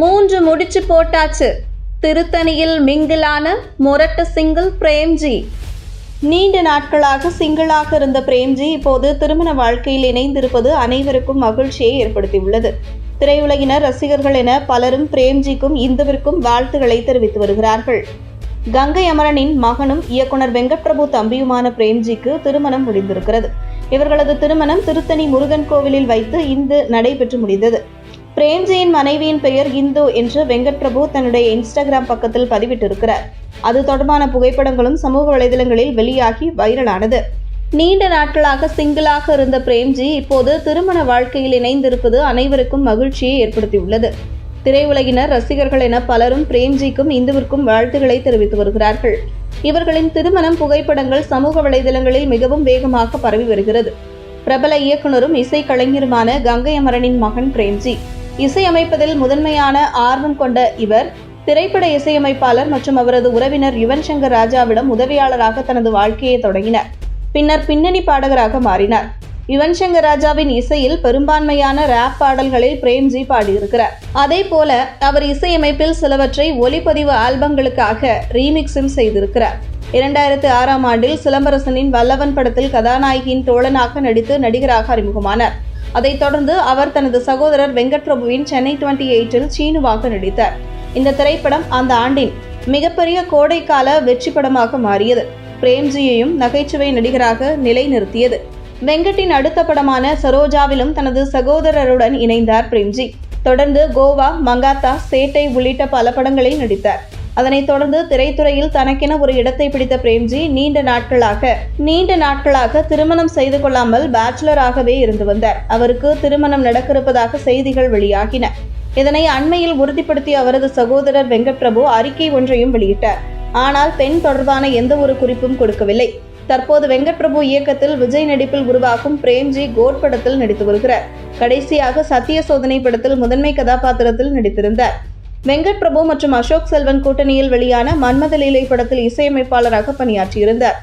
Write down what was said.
மூன்று முடிச்சு போட்டாச்சு. திருத்தணியில் மிங்கிலான முரட்ட சிங்கிள் பிரேம்ஜி. நீண்ட நாட்களாக சிங்கிளாக இருந்த பிரேம்ஜி இப்போது திருமண வாழ்க்கையில் இணைந்திருப்பது அனைவருக்கும் மகிழ்ச்சியை ஏற்படுத்தியுள்ளது. திரையுலகினர் ரசிகர்கள் என பலரும் பிரேம்ஜிக்கும் இந்துவிற்கும் வாழ்த்துக்களை தெரிவித்து வருகிறார்கள். கங்கை அமரனின் மகனும் இயக்குனர் வெங்கட்பிரபு தம்பியுமான பிரேம்ஜிக்கு திருமணம் முடிந்திருக்கிறது. இவர்களது திருமணம் திருத்தணி முருகன் கோவிலில் வைத்து இந்து நடைபெற்று முடிந்தது. பிரேம்ஜியின் மனைவியின் பெயர் இந்து என்று வெங்கட் பிரபு தன்னுடைய இன்ஸ்டாகிராம் பக்கத்தில் பதிவிட்டிருக்கிறார். அது தொடர்பான புகைப்படங்களும் சமூக வலைதளங்களில் வெளியாகி வைரலானது. நீண்ட நாட்களாக சிங்கிளாக இருந்த பிரேம்ஜி இப்போது திருமண வாழ்க்கையில் இணைந்திருப்பது அனைவருக்கும் மகிழ்ச்சியை ஏற்படுத்தியுள்ளது. திரையுலகினர் ரசிகர்கள் என பலரும் பிரேம்ஜிக்கும் இந்துவிற்கும் வாழ்த்துக்களை தெரிவித்து வருகிறார்கள். இவர்களின் திருமணம் புகைப்படங்கள் சமூக வலைதளங்களில் மிகவும் வேகமாக பரவி வருகிறது. பிரபல இயக்குனரும் இசைக்கலைஞருமான கங்கை அமரனின் மகன் பிரேம்ஜி. இசையமைப்பதில் முதன்மையான ஆர்வம் கொண்ட இவர் திரைப்பட இசையமைப்பாளர் மற்றும் அவரது உறவினர் யுவன் சங்கர் ராஜாவிடம் உதவியாளராக தனது வாழ்க்கையை தொடங்கினார். பின்னர் பின்னணி பாடகராக மாறினார். யுவன் சங்கர் ராஜாவின் இசையில் பெரும்பான்மையான ரேப் பாடல்களில் பிரேம்ஜி பாடியிருக்கிறார். அதே போல அவர் இசையமைப்பில் சிலவற்றை ஒலிப்பதிவு ஆல்பங்களுக்காக ரீமிக்ஸும் செய்திருக்கிறார். இரண்டாயிரத்து ஆறாம் ஆண்டில் சிலம்பரசனின் வல்லவன் படத்தில் கதாநாயகியின் தோழனாக நடித்து நடிகராக அறிமுகமானார். அதைத் தொடர்ந்து அவர் தனது சகோதரர் வெங்கட் பிரபுவின் சென்னை டுவெண்ட்டி எயிட்டில் சீனுவாக நடித்தார். இந்த திரைப்படம் அந்த ஆண்டின் மிகப்பெரிய கோடைக்கால வெற்றி படமாக மாறியது. பிரேம்ஜியையும் நகைச்சுவை நடிகராக நிலைநிறுத்தியது. வெங்கட்டின் அடுத்த படமான சரோஜாவிலும் தனது சகோதரருடன் இணைந்தார் பிரேம்ஜி. தொடர்ந்து கோவா மங்காத்தா சேட்டை உள்ளிட்ட பல படங்களில் நடித்தார். அதனைத் தொடர்ந்து திரைத்துறையில் தனக்கென ஒரு இடத்தை பிடித்த பிரேம்ஜி நீண்ட நாட்களாக நீண்ட நாட்களாக திருமணம் செய்து கொள்ளாமல் பேச்சுலராகவே இருந்து வந்தார். அவருக்கு திருமணம் நடக்கிருப்பதாக செய்திகள் வெளியாகின. இதனை அண்மையில் உறுதிப்படுத்திய அவரது சகோதரர் வெங்கட் பிரபு அறிக்கை ஒன்றையும் வெளியிட்டார். ஆனால் பெண் தொடர்பான எந்த ஒரு குறிப்பும் கொடுக்கவில்லை. தற்போது வெங்கட் பிரபு இயக்கத்தில் விஜய் நடிப்பில் உருவாகும் பிரேம்ஜி கோட் படத்தில் நடித்து வருகிறார். கடைசியாக சத்திய சோதனை படத்தில் முதன்மை கதாபாத்திரத்தில் நடித்திருந்தார். வெங்கட் பிரபு மற்றும் அசோக் செல்வன் கூட்டணியில் வெளியான மன்மத லீலை படத்தில் இசையமைப்பாளராக பணியாற்றியிருந்தார்.